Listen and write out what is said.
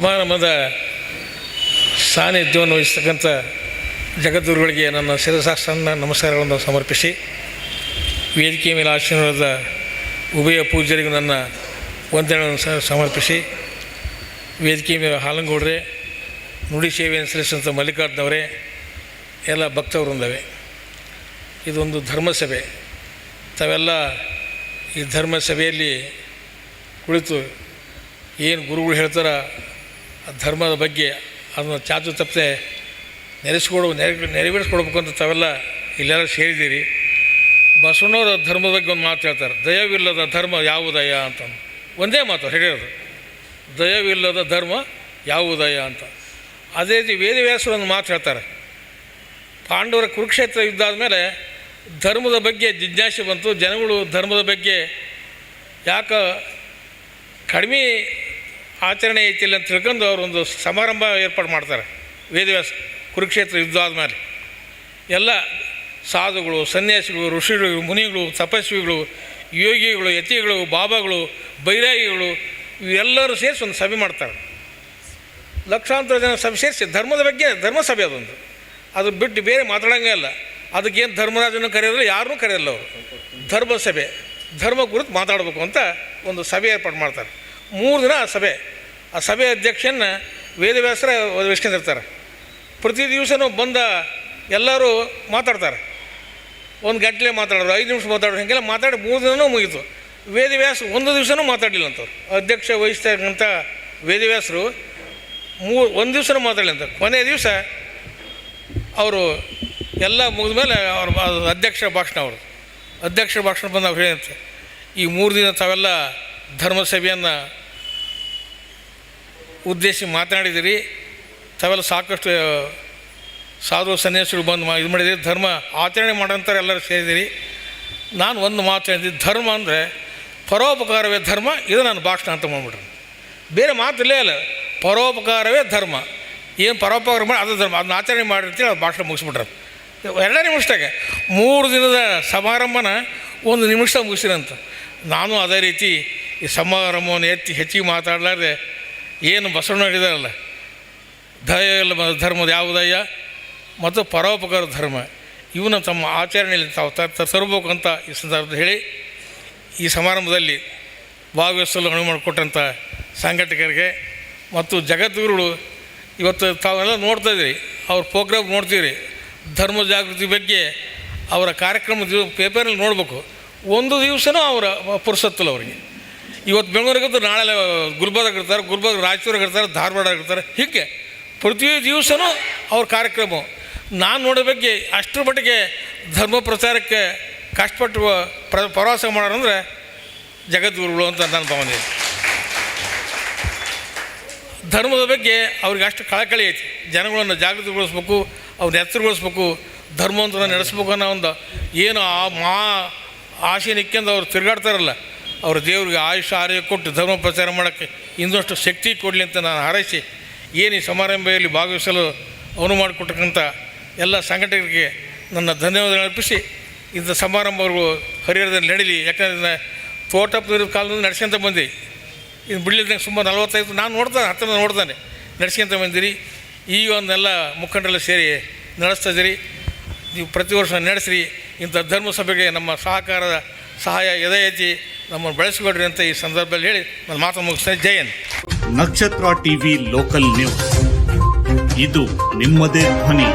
ಸಮಾರಂಭದ ಸಾನ್ನಿಧ್ಯವನ್ನು ವಹಿಸ್ತಕ್ಕಂಥ ಜಗದ್ಗುರುಗಳಿಗೆ ನನ್ನ ಶಿರಸಾಸನ್ನ ನಮಸ್ಕಾರಗಳನ್ನು ಸಮರ್ಪಿಸಿ ವೇದಿಕೆ ಮೇಲೆ ಆಶೀರ್ವಾದ ಉಭಯ ಪೂಜ್ಯರಿಗೂ ನನ್ನ ವಂದನೆಗಳನ್ನು ಸಮರ್ಪಿಸಿ ವೇದಿಕೆ ಮೇಲೆ ಹಾಲಂಗೌಡ್ರೆ, ನುಡಿ ಸೇವೆಯನ್ನು ಸಲ್ಲಿಸಿದಂಥ ಮಲ್ಲಿಕಾರ್ಜುನವರೇ, ಎಲ್ಲ ಭಕ್ತವೃಂದವೇ. ಇದೊಂದು ಧರ್ಮಸಭೆ. ತಾವೆಲ್ಲ ಈ ಧರ್ಮಸಭೆಯಲ್ಲಿ ಕುಳಿತು ಏನು ಗುರುಗಳು ಹೇಳ್ತಾರ ಧರ್ಮದ ಬಗ್ಗೆ ಅದನ್ನು ಚಾಚು ತಪ್ಪದೆ ನೆರೆಸ್ಕೊಡು, ನೆರೆ, ನೆರವೇರಿಸ್ಕೊಡ್ಬೇಕು ಅಂತ ತಾವೆಲ್ಲ ಇಲ್ಲೆಲ್ಲ ಸೇರಿದ್ದೀರಿ. ಬಸವಣ್ಣವರ ಧರ್ಮದ ಬಗ್ಗೆ ಒಂದು ಮಾತು ಹೇಳ್ತಾರೆ. ದಯವಿಲ್ಲದ ಧರ್ಮ ಯಾವುದಯ ಅಂತ. ಒಂದೇ ಮಾತು ಹೇಳಿರೋದು. ದಯವಿಲ್ಲದ ಧರ್ಮ ಯಾವುದಯ ಅಂತ. ಅದೇ ರೀತಿ ವೇದವ್ಯಾಸರು ಒಂದು ಮಾತು ಹೇಳ್ತಾರೆ. ಪಾಂಡವರ ಕುರುಕ್ಷೇತ್ರ ಯುದ್ಧ ಆದಮೇಲೆ ಧರ್ಮದ ಬಗ್ಗೆ ಜಿಜ್ಞಾಸೆ ಬಂತು. ಜನಗಳು ಧರ್ಮದ ಬಗ್ಗೆ ಯಾಕೆ ಕಡಿಮೆ ಆಚರಣೆ ಐತಿಲ್ಲ ಅಂತ ತಿಳ್ಕೊಂಡು ಒಂದು ಸಮಾರಂಭ ಏರ್ಪಾಡು ಮಾಡ್ತಾರೆ. ವೇದವ್ಯಾಸ ಕುರುಕ್ಷೇತ್ರ ಯುದ್ಧ ಆದಮೇಲೆ. ಎಲ್ಲ ಸಾಧುಗಳು, ಸನ್ಯಾಸಿಗಳು, ಋಷಿಗಳು, ಮುನಿಗಳು, ತಪಸ್ವಿಗಳು, ಯೋಗಿಗಳು, ಯತಿಗಳು, ಬಾಬಾಗಳು, ಬೈರಾಗಿಗಳು, ಇವೆಲ್ಲರೂ ಸೇರಿಸಿ ಒಂದು ಸಭೆ ಮಾಡ್ತಾರೆ. ಲಕ್ಷಾಂತರ ಜನ ಸಭೆ ಸೇರಿಸಿ, ಧರ್ಮದ ಬಗ್ಗೆ ಧರ್ಮ ಸಭೆ ಅದೊಂದು ಅದು ಬಿಟ್ಟು ಬೇರೆ ಮಾತಾಡೋಂಗೇ ಇಲ್ಲ ಅದಕ್ಕೇನು ಧರ್ಮರಾಜನ ಕರೆಯೋದ್ರೆ ಯಾರನ್ನೂ ಕರೆಯಲ್ಲ ಅವರು. ಧರ್ಮ ಸಭೆ, ಧರ್ಮ ಕುರಿತು ಮಾತಾಡಬೇಕು ಅಂತ ಒಂದು ಸಭೆ ಏರ್ಪಾಡು ಮಾಡ್ತಾರೆ. ಮೂರು ದಿನ ಆ ಸಭೆ. ಆ ಸಭೆ ಅಧ್ಯಕ್ಷನ ವೇದವ್ಯಾಸರ ವಹಿಸ್ಕೊಂಡಿರ್ತಾರೆ. ಪ್ರತಿ ದಿವಸನೂ ಬಂದ ಎಲ್ಲರೂ ಮಾತಾಡ್ತಾರೆ. ಒಂದು ಗಂಟಲೆ ಮಾತಾಡೋರು, ಐದು ನಿಮಿಷ ಮಾತಾಡೋರು ಹೀಗೆಲ್ಲ ಮಾತಾಡಿ ಮೂರು ದಿನವೂ ಮುಗೀತು. ವೇದವ್ಯಾಸ ಒಂದು ದಿವಸನೂ ಮಾತಾಡಲಿಲ್ಲ ಅಂತವ್ರು. ಅಧ್ಯಕ್ಷ ವಹಿಸ್ತಕ್ಕಂಥ ವೇದವ್ಯಾಸರು ಮೂರು ಒಂದು ದಿವಸನೂ ಮಾತಾಡಲಿಲ್ಲ ಅಂತ ಕೊನೆಯ ದಿವಸ ಅವರು ಎಲ್ಲ ಮುಗಿದ ಮೇಲೆ ಅವ್ರ ಅಧ್ಯಕ್ಷ ಭಾಷಣ ಅವರು ಅಧ್ಯಕ್ಷ ಭಾಷಣ ಬಂದು ಅವ್ರು ಏನಂತೆ ಈ ಮೂರು ದಿನ ತಾವೆಲ್ಲ ಧರ್ಮ ಉದ್ದೇಶಿಸಿ ಮಾತನಾಡಿದಿರಿ ತಾವೆಲ್ಲ ಸಾಕಷ್ಟು ಸಾಧು ಸನ್ಯಾಸಿಗಳು ಬಂದು ಮಾ, ಇದು ಮಾಡಿದಿರಿ ಧರ್ಮ ಆಚರಣೆ ಮಾಡೋಂಥವ್ರು ಎಲ್ಲರೂ ಸೇರಿದಿರಿ ನಾನು ಒಂದು ಮಾತು ಹೇಳಿದ್ದೀನಿ ಧರ್ಮ ಅಂದರೆ ಪರೋಪಕಾರವೇ ಧರ್ಮ, ಇದು ನಾನು ಭಾಷಣ ಅಂತ ಮಾಡ್ಬಿಟ್ರೆ ಬೇರೆ ಮಾತಿಲ್ಲೇ ಇಲ್ಲ ಪರೋಪಕಾರವೇ ಧರ್ಮ. ಏನು ಪರೋಪಕಾರ ಮಾಡಿ, ಅದು ಧರ್ಮ. ಅದನ್ನ ಆಚರಣೆ ಮಾಡಿ ಅಂತೇಳಿ ಅದು ಭಾಷಣ ಮುಗಿಸ್ಬಿಟ್ರೆ. ಎರಡೇ ನಿಮಿಷದಾಗ. ಮೂರು ದಿನದ ಸಮಾರಂಭನ ಒಂದು ನಿಮಿಷ ಮುಗಿಸಿರಂತ. ನಾನು ಅದೇ ರೀತಿ ಈ ಸಮಾರಂಭವನ್ನು ಎತ್ತಿ ಹೆಚ್ಚಿಗೆ ಮಾತಾಡಲಾರ್ದೆ ಏನು ಬಸವಣ್ಣ ಹೇಳಿದಾರಲ್ಲ, ದಯ ಇಲ್ಲ ಧರ್ಮದ ಯಾವುದಯ್ಯ? ಮತ್ತು ಪರೋಪಕಾರ ಧರ್ಮ ಇವನ ತಮ್ಮ ಆಚರಣೆಯಲ್ಲಿ ತಾವು ತರಬೇಕು ಅಂತ ಈ ಸಂದರ್ಭದಲ್ಲಿ ಹೇಳಿ, ಈ ಸಮಾರಂಭದಲ್ಲಿ ಭಾಗವಹಿಸಲು ಅನುವು ಮಾಡಿಕೊಟ್ಟಂಥ ಸಂಘಟಕರಿಗೆ ಮತ್ತು ಜಗದ್ಗುರುಗಳು ಇವತ್ತು ತಾವೆಲ್ಲ ನೋಡ್ತಾ ಇದ್ದೀರಿ, ಅವ್ರ ಪ್ರೋಗ್ರಾಮ್ ನೋಡ್ತೀರಿ, ಧರ್ಮ ಜಾಗೃತಿ ಬಗ್ಗೆ ಅವರ ಕಾರ್ಯಕ್ರಮದ ಪೇಪರಲ್ಲಿ ನೋಡಬೇಕು. ಒಂದು ದಿವಸನೂ ಅವರ ಪುರುಸತ್ತಲ್ಲ ಅವರಿಗೆ. ಇವತ್ತು ಬೆಂಗಳೂರಿಗೆ ನಾಳೆ ಗುಲ್ಬರ್ಗ ಇರ್ತಾರೆ, ಗುಲ್ಬರ್ಗ ರಾಯಚೂರಿಗೆ ಇರ್ತಾರೆ ಧಾರವಾಡ ಇರ್ತಾರೆ. ಹೀಗೆ ಪ್ರತಿ ದಿವಸವೂ ಅವ್ರ ಕಾರ್ಯಕ್ರಮ. ನಾನು ನೋಡೋ ಬಗ್ಗೆ ಅಷ್ಟರ ಮಟ್ಟಿಗೆ ಧರ್ಮ ಪ್ರಚಾರಕ್ಕೆ ಕಷ್ಟಪಟ್ಟು ಪ್ರ ಪ್ರವಾಸ ಮಾಡೋರಂದ್ರೆ ಜಗದ್ಗುರುಗಳು ಅಂತ ನನ್ನ ಭಾವನೆ. ಧರ್ಮದ ಬಗ್ಗೆ ಅವ್ರಿಗೆ ಅಷ್ಟು ಕಳಕಳಿ ಐತಿ. ಜನಗಳನ್ನು ಜಾಗೃತಿಗೊಳಿಸ್ಬೇಕು ಅವ್ರನ್ನ ಎತ್ತರಗೊಳಿಸ್ಬೇಕು ಧರ್ಮವಂತನ ನಡೆಸ್ಬೇಕು ಅನ್ನೋ ಒಂದು ಏನು ಆ ಮಾ ಆಸೆ ನಿಕ್ಕಂದು ಅವ್ರು ತಿರುಗಾಡ್ತಾರಲ್ಲ ಅವ್ರ ದೇವರಿಗೆ ಆಯುಷ, ಆರೋಗ್ಯ ಕೊಟ್ಟು ಧರ್ಮ ಪ್ರಚಾರ ಮಾಡೋಕ್ಕೆ ಇನ್ನಷ್ಟು ಶಕ್ತಿ ಕೊಡಲಿ ಅಂತ ನಾನು ಹಾರೈಸಿ, ಏನು ಈ ಸಮಾರಂಭದಲ್ಲಿ ಭಾಗವಹಿಸಲು ಅವನು ಮಾಡಿಕೊಟ್ಟಕ್ಕಂಥ ಎಲ್ಲ ಸಂಘಟಕರಿಗೆ ನನ್ನ ಧನ್ಯವಾದಗಳು ಅರ್ಪಿಸಿ, ಇಂಥ ಸಮಾರಂಭಗಳು ಹರಿಹರದಲ್ಲಿ ನಡೀಲಿ. ಯಾಕಂದರೆ ತೋಟಪ್ಪನ ಕಾಲದಿಂದ ನಡೆಸ್ಕೊಂತ ಬಂದು ಇದು ಬಿಡ್ಲಿದ್ದಂಗೆ ಸುಮಾರು ನಲ್ವತ್ತೈದು, ನಾನು ನೋಡ್ತಾನೆ ಹತ್ತಿರ ನೋಡ್ತಾನೆ. ನಡೆಸ್ಕೊಂತ ಬಂದಿರಿ. ಈ ಒಂದೆಲ್ಲ ಮುಖಂಡರೆಲ್ಲ ಸೇರಿ ನಡೆಸ್ತಾ ನೀವು ಪ್ರತಿ ವರ್ಷ ನಡೆಸಿರಿ. ಇಂಥ ಧರ್ಮಸಭೆಗೆ ನಮ್ಮ ಸಹಕಾರದ ಸಹಾಯ ಎದೆ ನಮ್ಮನ್ನು ಬೆಳೆಸ್ಕೊಡ್ರಿ ಅಂತ ಈ ಸಂದರ್ಭದಲ್ಲಿ ಹೇಳಿ ನನ್ನ ಮಾತು ಮುಗಿಸ್ತೇನೆ ಜಯನ್ ನಕ್ಷತ್ರ ಟಿವಿ ಲೋಕಲ್ ನ್ಯೂಸ್. ಇದು ನಿಮ್ಮದೇ ಧ್ವನಿ.